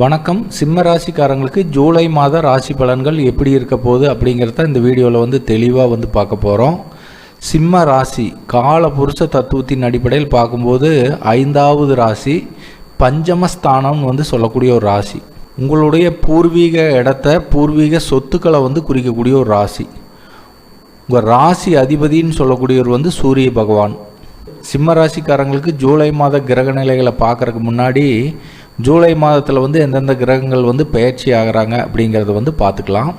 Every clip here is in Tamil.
வணக்கம். சிம்ம ராசிக்காரங்களுக்கு ஜூலை மாத ராசி பலன்கள் எப்படி இருக்க போகுது அப்படிங்கிறத இந்த வீடியோவில் வந்து தெளிவாக வந்து பார்க்க போகிறோம் சிம்ம ராசி கால புருஷ தத்துவத்தின் அடிப்படையில் பார்க்கும்போது ஐந்தாவது ராசி பஞ்சமஸ்தானம்னு வந்து சொல்லக்கூடிய ஒரு ராசி. உங்களுடைய பூர்வீக இடத்த பூர்வீக சொத்துக்களை வந்து குறிக்கக்கூடிய ஒரு ராசி. உங்கள் ராசி அதிபதின்னு சொல்லக்கூடியவர் வந்து சூரிய பகவான். சிம்ம ராசிக்காரங்களுக்கு ஜூலை மாத கிரக நிலைகளை பார்க்குறதுக்கு முன்னாடி ஜூலை மாதத்தில் வந்து எந்தெந்த கிரகங்கள் வந்து பயிற்சி ஆகிறாங்க அப்படிங்கிறத வந்து பார்த்துக்கலாம்.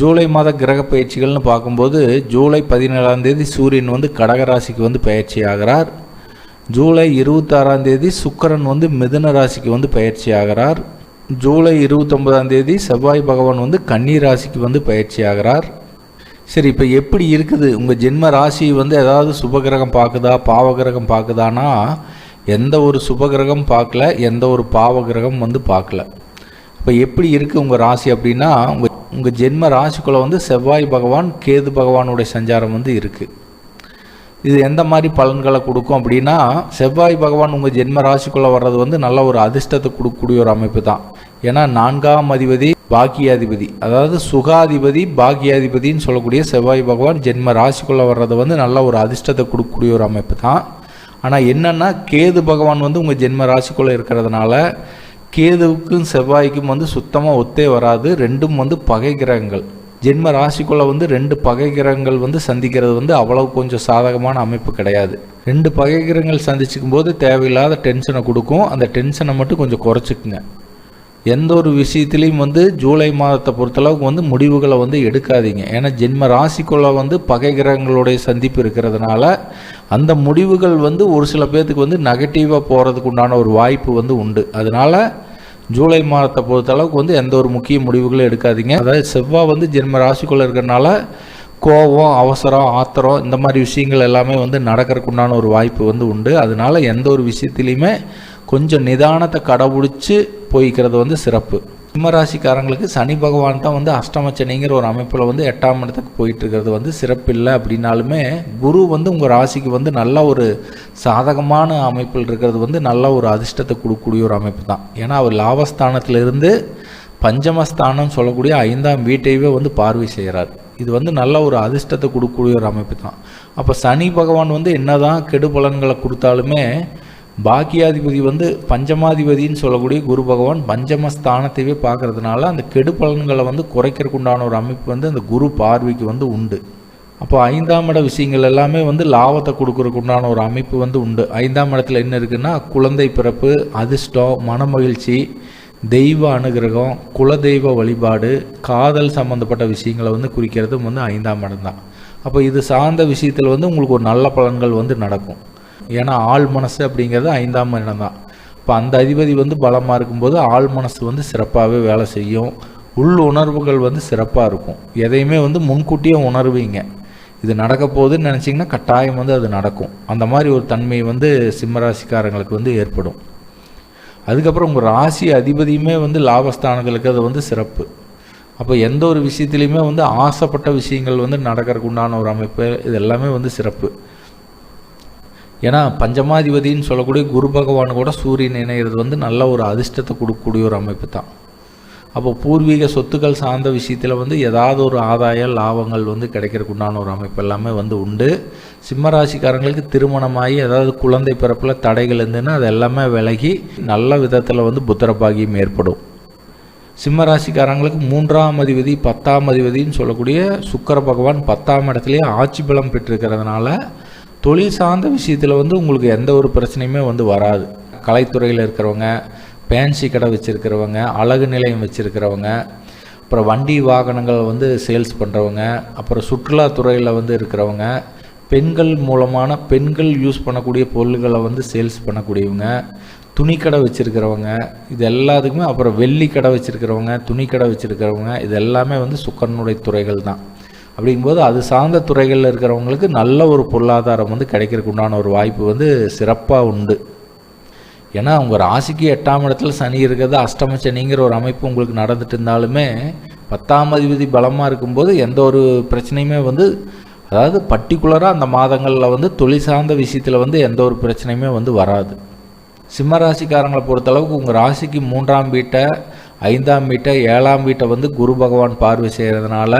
ஜூலை மாத கிரக பயிற்சிகள்னு பார்க்கும்போது ஜூலை பதினேழாம் தேதி சூரியன் வந்து கடகராசிக்கு வந்து பயிற்சி ஆகிறார். ஜூலை இருபத்தாறாம் தேதி சுக்கரன் வந்து மிதுன ராசிக்கு வந்து பயிற்சி ஆகிறார். ஜூலை இருபத்தொன்பதாம் தேதி செவ்வாய் பகவான் வந்து கன்னி ராசிக்கு வந்து பயிற்சி ஆகிறார். சரி இப்போ எப்படி இருக்குது? உங்கள் ஜென்ம ராசி வந்து ஏதாவது சுபகிரகம் பார்க்குதா பாவகிரகம் பார்க்குதானா? எந்த ஒரு சுபகிரகம் பார்க்கல எந்த ஒரு பாவகிரகம் வந்து பார்க்கல. இப்போ எப்படி இருக்குது உங்கள் ராசி அப்படின்னா உங்கள் உங்கள் ஜென்ம ராசிக்குள்ளே வந்து செவ்வாய் பகவான் கேது பகவானுடைய சஞ்சாரம் வந்து இருக்குது இது எந்த மாதிரி பலன்களை கொடுக்கும் அப்படின்னா செவ்வாய் பகவான் உங்கள் ஜென்ம ராசிக்குள்ளே வர்றது வந்து நல்ல ஒரு அதிர்ஷ்டத்தை கொடுக்கக்கூடிய ஒரு அமைப்பு தான். ஏன்னா நான்காம் அதிபதி பாக்கியாதிபதி அதாவது சுகாதிபதி பாக்கியாதிபதின்னு சொல்லக்கூடிய செவ்வாய் பகவான் ஜென்ம ராசிக்குள்ளே வர்றது வந்து நல்ல ஒரு அதிர்ஷ்டத்தை கொடுக்கக்கூடிய ஒரு அமைப்பு தான். ஆனால் என்னென்னா கேது பகவான் வந்து உங்கள் ஜென்ம ராசிக்குள்ளே இருக்கிறதுனால கேதுவுக்கும் செவ்வாய்க்கும் வந்து சுத்தமாக ஒத்தே வராது ரெண்டும் வந்து பகை கிரகங்கள். ஜென்ம ராசிக்குள்ளே வந்து ரெண்டு பகை கிரகங்கள் வந்து சந்திக்கிறது வந்து அவ்வளவு கொஞ்சம் சாதகமான அமைப்பு கிடையாது. ரெண்டு பகை கிரகங்கள் சந்திச்சுக்கும் போது தேவையில்லாத டென்ஷனை கொடுக்கும். அந்த டென்ஷனை மட்டும் கொஞ்சம் குறைச்சிக்குங்க. எந்த ஒரு விஷயத்துலையும் வந்து ஜூலை மாதத்தை பொறுத்தளவுக்கு வந்து முடிவுகளை வந்து எடுக்காதீங்க. ஏன்னா ஜென்ம ராசிக்குள்ளே வந்து பகை கிரகங்களுடைய சந்திப்பு இருக்கிறதுனால அந்த முடிவுகள் வந்து ஒரு சில பேர்த்துக்கு வந்து நெகட்டிவாக போகிறதுக்கு உண்டான ஒரு வாய்ப்பு வந்து உண்டு. அதனால் ஜூலை மாதத்தை பொறுத்தளவுக்கு வந்து எந்த ஒரு முக்கிய முடிவுகளும் எடுக்காதீங்க. அதாவது செவ்வாய் வந்து ஜென்ம ராசிக்குள்ளே இருக்கிறனால கோபம் அவசரம் ஆத்திரம் இந்த மாதிரி விஷயங்கள் எல்லாமே வந்து நடக்கிறதுக்குண்டான ஒரு வாய்ப்பு வந்து உண்டு. அதனால எந்த ஒரு விஷயத்துலையுமே கொஞ்சம் நிதானத்தை கடைபிடிச்சி போய்க்கிறது வந்து சிறப்பு. சிம்மராசிக்காரங்களுக்கு சனி பகவான் தான் வந்து அஷ்டமச்சனிங்கிற ஒரு அமைப்பில் வந்து எட்டாம் இடத்துக்கு போயிட்டு இருக்கிறது வந்து சிறப்பு இல்லை அப்படின்னாலுமே குரு வந்து உங்கள் ராசிக்கு வந்து நல்ல ஒரு சாதகமான அமைப்பில் இருக்கிறது வந்து நல்ல ஒரு அதிர்ஷ்டத்தை கொடுக்கக்கூடிய ஒரு அமைப்பு தான். ஏன்னா அவர் லாபஸ்தானத்திலிருந்து பஞ்சமஸ்தானம் சொல்லக்கூடிய ஐந்தாம் வீட்டையவே வந்து பார்வை செய்கிறார். இது வந்து நல்ல ஒரு அதிர்ஷ்டத்தை கொடுக்கக்கூடிய ஒரு அமைப்பு தான். அப்போ சனி பகவான் வந்து என்னதான் கெடு பலன்களை கொடுத்தாலுமே பாக்கியாதிபதி வந்து பஞ்சமாதிபதின்னு சொல்லக்கூடிய குரு பகவான் பஞ்சமஸ்தானத்தையே பார்க்கறதுனால அந்த கெடு பலன்களை வந்து குறைக்கிறதுக்கு உண்டான ஒரு அமைப்பு வந்து அந்த குரு பார்வைக்கு வந்து உண்டு. அப்போ ஐந்தாம் இட விஷயங்கள் எல்லாமே வந்து லாபத்தை கொடுக்கறதுக்கு உண்டான ஒரு அமைப்பு வந்து உண்டு. ஐந்தாம் இடத்துல என்ன இருக்குன்னா குழந்தை பிறப்பு அதிர்ஷ்டம் மனமகிழ்ச்சி தெய்வ அனுகிரகம் குலதெய்வ வழிபாடு காதல் சம்மந்தப்பட்ட விஷயங்களை வந்து குறிக்கிறதும் வந்து ஐந்தாம் இடம் தான். அப்போ இது சார்ந்த விஷயத்தில் வந்து உங்களுக்கு ஒரு நல்ல பலன்கள் வந்து நடக்கும். ஏன்னா ஆள் மனசு அப்படிங்கிறது ஐந்தாம் இடம் தான் இப்போ அந்த அதிபதி வந்து பலமாக இருக்கும்போது ஆள் மனசு வந்து சிறப்பாகவே வேலை செய்யும். உள் உணர்வுகள் வந்து சிறப்பாக இருக்கும். எதையுமே வந்து முன்கூட்டியே உணர்வீங்க. இது நடக்க போகுதுன்னு நினச்சிங்கன்னா கட்டாயம் வந்து அது நடக்கும். அந்த மாதிரி ஒரு தன்மை வந்து சிம்மராசிக்காரங்களுக்கு வந்து ஏற்படும். அதுக்கப்புறம் உங்கள் ராசி அதிபதியுமே வந்து லாபஸ்தானங்களுக்கு அது வந்து சிறப்பு. அப்போ எந்த ஒரு விஷயத்துலையுமே வந்து ஆசைப்பட்ட விஷயங்கள் வந்து நடக்கிறதுக்கு உண்டான ஒரு அமைப்பு இது எல்லாமே வந்து சிறப்பு. ஏன்னா பஞ்சமாதிபதின்னு சொல்லக்கூடிய குரு பகவான் கூட சூரியன் இணைகிறது வந்து நல்ல ஒரு அதிர்ஷ்டத்தை கொடுக்கக்கூடிய ஒரு அமைப்பு தான். அப்போ பூர்வீக சொத்துக்கள் சார்ந்த விஷயத்தில் வந்து ஏதாவது ஒரு ஆதாய லாபங்கள் வந்து கிடைக்கிறதுக்குண்டான ஒரு அமைப்பு எல்லாமே வந்து உண்டு. சிம்மராசிக்காரங்களுக்கு திருமணமாகி ஏதாவது குழந்தை பிறப்பில் தடைகள் இருந்துன்னா அது எல்லாமே விலகி நல்ல விதத்தில் வந்து புத்திரபாகியம் ஏற்படும். சிம்மராசிக்காரங்களுக்கு மூன்றாம் அதிபதி பத்தாம் அதிபதின்னு சொல்லக்கூடிய சுக்கர பகவான் பத்தாம் இடத்துலேயே ஆட்சி பலம் பெற்றிருக்கிறதுனால தொழில் சார்ந்த விஷயத்தில் வந்து உங்களுக்கு எந்த ஒரு பிரச்சனையுமே வந்து வராது. கலைத்துறையில் இருக்கிறவங்க பேன்சி கடை வச்சுருக்கிறவங்க அழகு நிலையம் வச்சுருக்கிறவங்க அப்புறம் வண்டி வாகனங்கள் வந்து சேல்ஸ் பண்ணுறவங்க அப்புறம் சுற்றுலாத்துறையில் வந்து இருக்கிறவங்க பெண்கள் மூலமான பெண்கள் யூஸ் பண்ணக்கூடிய பொருள்களை வந்து சேல்ஸ் பண்ணக்கூடியவங்க துணிக்கடை வச்சுருக்கிறவங்க இது எல்லாத்துக்குமே அப்புறம் வெள்ளி கடை வச்சுருக்கிறவங்க துணிக்கடை வச்சுருக்கிறவங்க இது எல்லாமே வந்து சுக்கரனுடைய துறைகள் தான். அப்படிங்கும்போது அது சார்ந்த துறைகளில் இருக்கிறவங்களுக்கு நல்ல ஒரு பொருளாதாரம் வந்து கிடைக்கிறதுக்கு உண்டான ஒரு வாய்ப்பு வந்து சிறப்பாக உண்டு. ஏன்னா உங்கள் ராசிக்கு எட்டாம் இடத்துல சனி இருக்கிறது அஷ்டம சனிங்கிற ஒரு அமைப்பு உங்களுக்கு நடந்துட்டு இருந்தாலுமே பத்தாம் அதிபதி பலமாக இருக்கும்போது எந்த ஒரு பிரச்சனையுமே வந்து அதாவது பர்டிகுலராக அந்த மாதங்களில் வந்து தொழில் சார்ந்த விஷயத்தில் வந்து எந்த ஒரு பிரச்சனையுமே வந்து வராது. சிம்ம ராசிக்காரங்களை பொறுத்தளவுக்கு உங்கள் ராசிக்கு மூன்றாம் வீட்டை ஐந்தாம் வீட்டை ஏழாம் வீட்டை வந்து குரு பகவான் பார்வை செய்கிறதுனால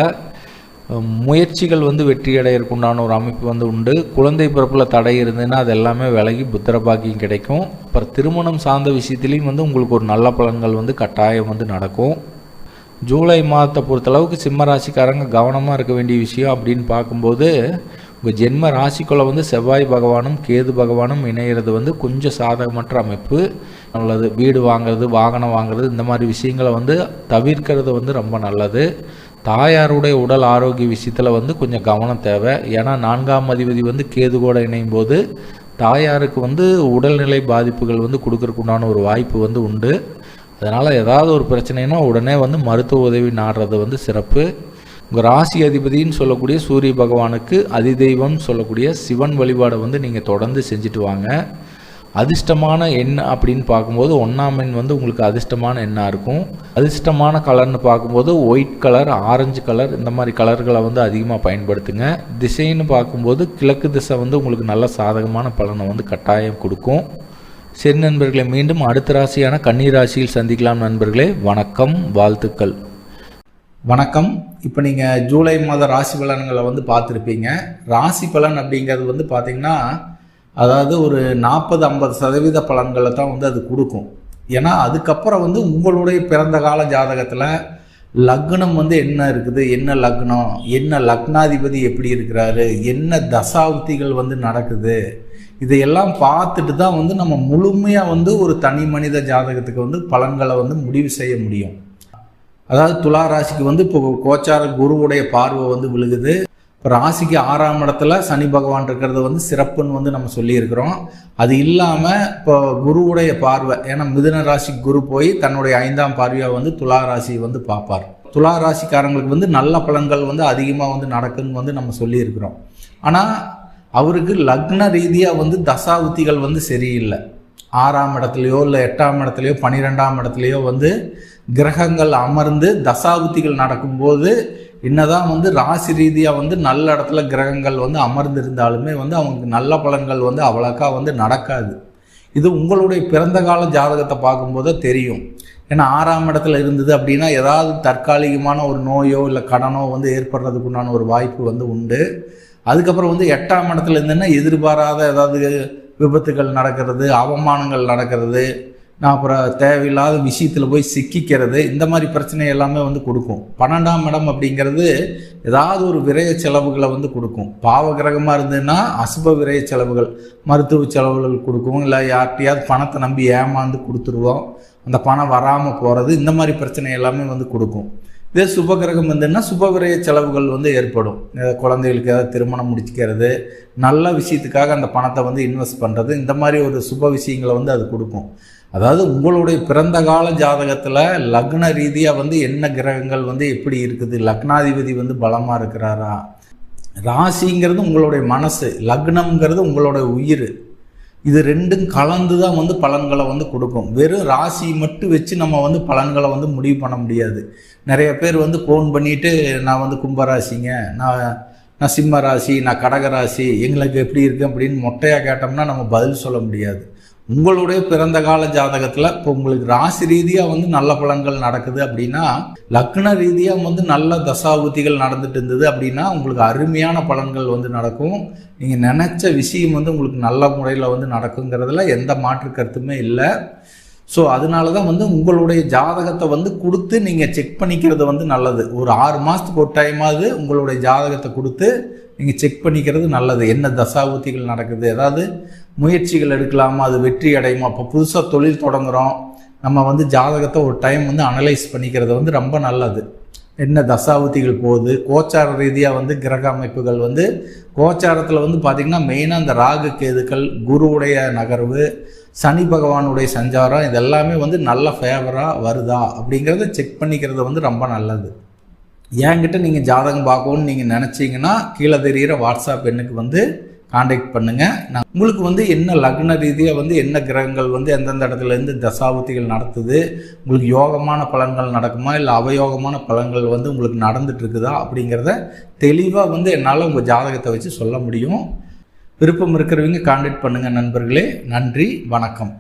முயற்சிகள் வந்து வெற்றியடைறதுக்குண்டான ஒரு அமைப்பு வந்து உண்டு. குழந்தை பிறப்பில் தடை இருந்ததுன்னா அது எல்லாமே விலகி புத்திர பாக்கியம் கிடைக்கும். அப்புறம் திருமணம் சார்ந்த விஷயத்துலேயும் வந்து உங்களுக்கு ஒரு நல்ல பலன்கள் வந்து கட்டாயம் வந்து நடக்கும். ஜூலை மாதத்தை பொறுத்தளவுக்கு சிம்ம ராசிக்காரங்க கவனமாக இருக்க வேண்டிய விஷயம் அப்படின்னு பார்க்கும்போது உங்கள் ஜென்ம ராசிக்குள்ளே வந்து செவ்வாய் பகவானும் கேது பகவானும் இணையிறது வந்து கொஞ்சம் சாதகமற்ற அமைப்பு. நல்லது வீடு வாங்குறது வாகனம் வாங்குறது இந்த மாதிரி விஷயங்களை வந்து தவிர்க்கிறது வந்து ரொம்ப நல்லது. தாயாருடைய உடல் ஆரோக்கிய விஷயத்தில் வந்து கொஞ்சம் கவனம் தேவை. ஏன்னா நான்காம் அதிபதி வந்து கேதுகோட இணையும் போது தாயாருக்கு வந்து உடல்நிலை பாதிப்புகள் வந்து கொடுக்கறக்குண்டான ஒரு வாய்ப்பு வந்து உண்டு. அதனால் ஏதாவது ஒரு பிரச்சனைனா உடனே வந்து மருத்துவ உதவி நாடுறது வந்து சிறப்பு. உங்கள் ராசி அதிபதின்னு சொல்லக்கூடிய சூரிய பகவானுக்கு அதிதெய்வம் சொல்லக்கூடிய சிவன் வழிபாடை வந்து நீங்கள் தொடர்ந்து செஞ்சுட்டு வாங்க. அதிர்ஷ்டமான எண் அப்படின்னு பார்க்கும்போது ஒன்றாம் எண் வந்து உங்களுக்கு அதிர்ஷ்டமான எண்ணாக இருக்கும். அதிர்ஷ்டமான கலர்னு பார்க்கும்போது ஒயிட் கலர் ஆரஞ்சு கலர் இந்த மாதிரி கலர்களை வந்து அதிகமாக பயன்படுத்துங்க. திசைன்னு பார்க்கும்போது கிழக்கு திசை வந்து உங்களுக்கு நல்ல சாதகமான பலனை வந்து கட்டாயம் கொடுக்கும். சரி நண்பர்களை மீண்டும் அடுத்த ராசியான கன்னி ராசியில் சந்திக்கலாம் நண்பர்களே. வணக்கம் வாழ்த்துக்கள். வணக்கம். இப்போ நீங்கள் ஜூலை மாத ராசி பலன்களை வந்து பார்த்துருப்பீங்க. ராசி பலன் அப்படிங்கிறது வந்து பார்த்திங்கன்னா அதாவது ஒரு நாற்பது ஐம்பது சதவீத பலன்களை தான் வந்து அது கொடுக்கும். ஏன்னா அதுக்கப்புறம் வந்து உங்களுடைய பிறந்த கால ஜாதகத்தில் லக்னம் வந்து என்ன இருக்குது? என்ன லக்னம்? என்ன லக்னாதிபதி எப்படி இருக்கிறாரு? என்ன தசாப்திகள் வந்து நடக்குது? இதையெல்லாம் பார்த்துட்டு தான் வந்து நம்ம முழுமையாக வந்து ஒரு தனி மனித ஜாதகத்துக்கு வந்து பலன்களை வந்து முடிவு செய்ய முடியும். அதாவது துலா ராசிக்கு வந்து இப்போ கோச்சார குருவுடைய பார்வை வந்து விழுகுது. ராசிக்கு ஆறாம் இடத்துல சனி பகவான் இருக்கிறது வந்து சிறப்புன்னு வந்து நம்ம சொல்லியிருக்கிறோம். அது இல்லாமல் இப்போ குருவுடைய பார்வை ஏன்னா மிதுன ராசிக்கு குரு போய் தன்னுடைய ஐந்தாம் பார்வையாக வந்து துலா ராசியை வந்து பார்ப்பார். துலா ராசிக்காரங்களுக்கு வந்து நல்ல பலன்கள் வந்து அதிகமாக வந்து நடக்குன்னு வந்து நம்ம சொல்லியிருக்கிறோம். ஆனால் அவருக்கு லக்ன ரீதியாக வந்து தசாவுத்திகள் வந்து சரியில்லை. ஆறாம் இடத்துலையோ இல்லை எட்டாம் இடத்துலையோ பன்னிரெண்டாம் இடத்துலையோ வந்து கிரகங்கள் அமர்ந்து தசாபுத்திகள் நடக்கும்போது என்னதான் வந்து ராசி ரீதியாக வந்து நல்ல இடத்துல கிரகங்கள் வந்து அமர்ந்திருந்தாலுமே வந்து அவங்களுக்கு நல்ல பலன்கள் வந்து அவ்வளோக்கா வந்து நடக்காது. இது உங்களுடைய பிறந்த கால ஜாதகத்தை பார்க்கும்போது தெரியும். ஏன்னா ஆறாம் இடத்துல இருந்தது அப்படின்னா ஏதாவது தற்காலிகமான ஒரு நோயோ இல்லை கடனோ வந்து ஏற்படுறதுக்குண்டான ஒரு வாய்ப்பு வந்து உண்டு. அதுக்கப்புறம் வந்து எட்டாம் இடத்துல இருந்தேன்னா எதிர்பாராத ஏதாவது விபத்துகள் நடக்கிறது அவமானங்கள் நடக்கிறது. நான் அப்புறம் தேவையில்லாத விஷயத்தில் போய் சிக்கிக்கிறது இந்த மாதிரி பிரச்சனை எல்லாமே வந்து கொடுக்கும். பன்னெண்டாம் இடம் அப்படிங்கிறது ஏதாவது ஒரு விரய செலவுகளை வந்து கொடுக்கும். பாவ கிரகமாக இருந்ததுன்னா அசுப விரய செலவுகள் மருத்துவ செலவுகள் கொடுக்கும் இல்லை யார்கிட்டையாவது பணத்தை நம்பி ஏமாந்து கொடுத்துருவோம். அந்த பணம் வராமல் போகிறது இந்த மாதிரி பிரச்சனை எல்லாமே வந்து கொடுக்கும். இதே சுப கிரகம் வந்துன்னா சுப விரய செலவுகள் வந்து ஏற்படும். குழந்தைகளுக்கு ஏதாவது திருமணம் முடிச்சுக்கிறது நல்ல விஷயத்துக்காக அந்த பணத்தை வந்து இன்வெஸ்ட் பண்ணுறது இந்த மாதிரி ஒரு சுப விஷயங்களை வந்து அது கொடுக்கும். அதாவது உங்களுடைய பிறந்த கால ஜாதகத்தில் லக்ன ரீதியாக வந்து என்ன கிரகங்கள் வந்து எப்படி இருக்குது? லக்னாதிபதி வந்து பலமாக இருக்கிறாரா? ராசிங்கிறது உங்களுடைய மனசு லக்னம்ங்கிறது உங்களுடைய உயிர். இது ரெண்டும் கலந்து தான் வந்து பலன்களை வந்து கொடுக்கும். வெறும் ராசி மட்டும் வச்சு நம்ம வந்து பலன்களை வந்து முடிவு பண்ண முடியாது. நிறைய பேர் வந்து ஃபோன் பண்ணிவிட்டு நான் வந்து கும்பராசிங்க நான் நான் சிம்ம ராசி நான் கடகராசி எங்களுக்கு எப்படி இருக்கு? அப்படின்னு மொட்டையாக கேட்டோம்னா நம்ம பதில் சொல்ல முடியாது. உங்களுடைய பிறந்த கால ஜாதகத்தில் இப்போ உங்களுக்கு ராசி ரீதியாக வந்து நல்ல பலன்கள் நடக்குது அப்படின்னா லக்ன ரீதியாக வந்து நல்ல தசாபுத்திகள் நடந்துட்டு இருந்தது அப்படின்னா உங்களுக்கு அருமையான பலன்கள் வந்து நடக்கும். நீங்கள் நினச்ச விஷயம் வந்து உங்களுக்கு நல்ல முறையில் வந்து நடக்குங்கிறதுல எந்த மாற்று கருத்துமே இல்லை. ஸோ அதனால தான் வந்து உங்களுடைய ஜாதகத்தை வந்து கொடுத்து நீங்கள் செக் பண்ணிக்கிறது வந்து நல்லது. ஒரு ஆறு மாதத்துக்கு ஒரு டைமாவது உங்களுடைய ஜாதகத்தை கொடுத்து நீங்கள் செக் பண்ணிக்கிறது நல்லது. என்ன தசாபுத்திகள் நடக்குது? ஏதாவது முயற்சிகள் எடுக்கலாமா அது வெற்றி அடையுமா? இப்போ புதுசாக தொழில் தொடங்குகிறோம் நம்ம வந்து ஜாதகத்தை ஒரு டைம் வந்து அனலைஸ் பண்ணிக்கிறது வந்து ரொம்ப நல்லது. என்ன தசாவதிகள் போகுது? கோச்சார ரீதியாக வந்து கிரக அமைப்புகள் வந்து கோச்சாரத்தில் வந்து பார்த்திங்கன்னா மெயினாக அந்த ராகு கேதுக்கள் குருவுடைய நகர்வு சனி பகவானுடைய சஞ்சாரம் இதெல்லாமே வந்து நல்ல ஃபேவராக வருதா? அப்படிங்கிறத செக் பண்ணிக்கிறது வந்து ரொம்ப நல்லது. என்கிட்ட நீங்கள் ஜாதகம் பார்க்கணும்னு நீங்கள் நினச்சிங்கன்னா கீழே தெரிகிற வாட்ஸ்அப் எண்ணுக்கு வந்து காண்டாக்ட் பண்ணுங்கள் நான் உங்களுக்கு வந்து என்ன லக்ன ரீதியாக வந்து என்ன கிரகங்கள் வந்து எந்தெந்த இடத்துலேருந்து தசாபுத்திகள் நடத்துது உங்களுக்கு யோகமான பலன்கள் நடக்குமா இல்லை அவயோகமான பலன்கள் வந்து உங்களுக்கு நடந்துட்டுருக்குதா அப்படிங்கிறத தெளிவாக வந்து என்னால் உங்கள் ஜாதகத்தை வச்சு சொல்ல முடியும். விருப்பம் இருக்கிறவங்க காண்டாக்ட் பண்ணுங்கள் நண்பர்களே. நன்றி வணக்கம்.